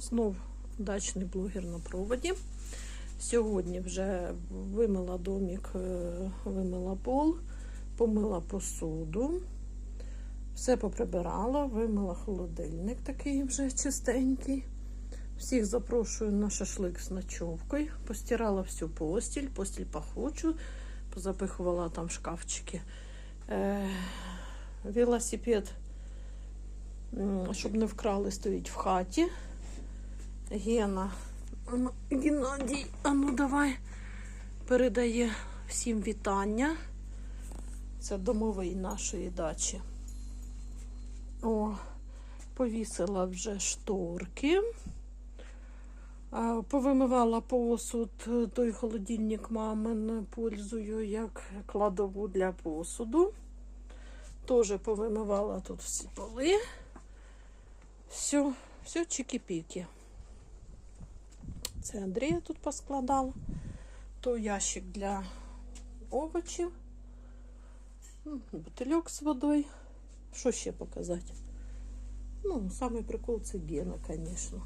Знов дачний блогер на проводі. Сьогодні вже вимила домик, е, вимила пол, помила посуду, все поприбирала, вимила холодильник такий вже чистенький. Всіх запрошую на шашлик з ночовкою. Постирала всю постіль, постіль пахучу, позапихувала там шкафчики. Е, велосипед, щоб не вкрали, стоїть в хаті. Гена, Геннадій, а ну давай, передає всім вітання. Це домовий нашої дачі. О, повісила вже шторки. Повимивала посуд, той холодильник мамин пользую як кладову для посуду. Теж повимивала тут всі поли. Все, все чики-піки. Це Андрія тут поскладала. То ящик для овочів. М, Бутильок з водою. Що ще показати? Ну, самий прикол це Гена, звісно.